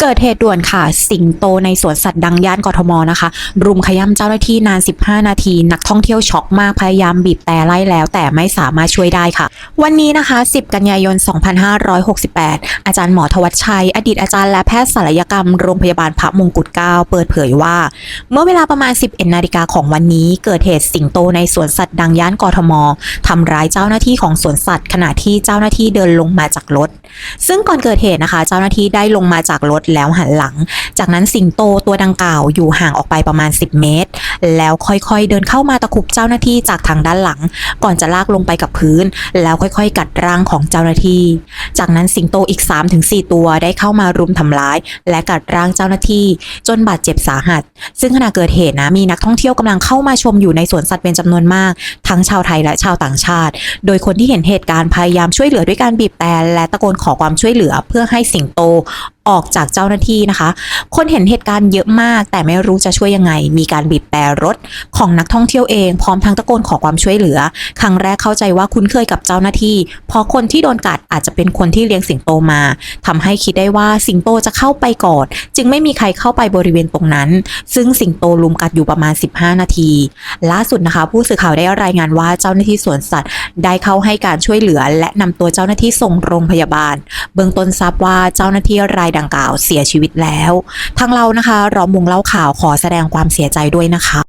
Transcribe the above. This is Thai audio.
เกิดเหตุด่วนค่ะ สิงโตในสวนสัตว์ดังย่านกทมนะคะ รุมขย้ำเจ้าหน้าที่นาน 15 นาที นักท่องเที่ยวช็อกมากพยายามบีบแต่ไล่แล้ว แต่ไม่สามารถช่วยได้ค่ะ วันนี้นะคะ 10 กันยายน 2568 อาจารย์หมอทวัชชัย อดีตอาจารย์และแพทย์ศัลยกรรมโรงพยาบาลพระมงกุฎเกล้าเปิดเผยว่า เมื่อเวลาประมาณ 11 นาฬิกาของวันนี้ เกิดเหตุสิงโตในสวนสัตว์ดังย่านกทมทำร้ายเจ้าหน้าที่ของสวนสัตว์ ขณะที่เจ้าหน้าที่เดินลงมาจากรถ ซึ่งก่อนเกิดเหตุนะคะ เจ้าหน้าที่ได้ลงมาจากรถแล้วหันหลัง จากนั้นสิงโตตัวดังกล่าวอยู่ห่างออกไปประมาณ 10 เมตร แล้วค่อยๆเดินเข้ามาตะคุบเจ้าหน้าที่จากทางด้านหลัง ก่อนจะลากลงไปกับพื้น แล้วค่อยๆ กัดร่างของเจ้าหน้าที่ จากนั้นสิงโตอีก 3-4 ตัวได้เข้ามารุมทำร้าย และกัดร่างเจ้าหน้าที่ จนบาดเจ็บสาหัส ซึ่งขณะเกิดเหตุนะมีนักท่องเที่ยวกำลังเข้ามาชมอยู่ในสวนสัตว์เป็นจำนวนมาก ทั้งชาวไทยและชาวต่างชาติ โดยคนที่เห็นเหตุการณ์พยายามช่วยเหลือด้วยการบีบแต่และตะโกนขอความช่วยเหลือเพื่อให้สิงโต ออกจากเจ้าหน้าที่นะคะ คนเห็นเหตุการณ์เยอะมาก แต่ไม่รู้จะช่วยยังไง มีการบีบแต่รถของนักท่องเที่ยวเอง พร้อมทั้งตะโกนขอความช่วยเหลือ ครั้งแรกเข้าใจว่าคุ้นเคยกับเจ้าหน้าที่ เพราะคนที่โดนกัดอาจจะเป็นคนที่เลี้ยงสิงโตมาทำให้คิดได้ว่าสิงโตจะเข้าไปก่อน จึงไม่มีใครเข้าไปบริเวณตรงนั้น ซึ่งสิงโตลุมกัดอยู่ประมาณ 15 นาที ล่าสุดนะคะ ผู้สื่อข่าวได้รายงานว่าเจ้าหน้าที่สวนสัตว์ ได้เข้าให้การช่วยเหลือ และนำตัวเจ้าหน้าที่ส่งโรงพยาบาล เบื้องต้นทราบว่าเจ้าหน้าที่รายดังกล่าวเสียชีวิตแล้ว ทางเรานะคะ ร้อมวงเล่าข่าวขอแสดงความเสียใจด้วยนะคะ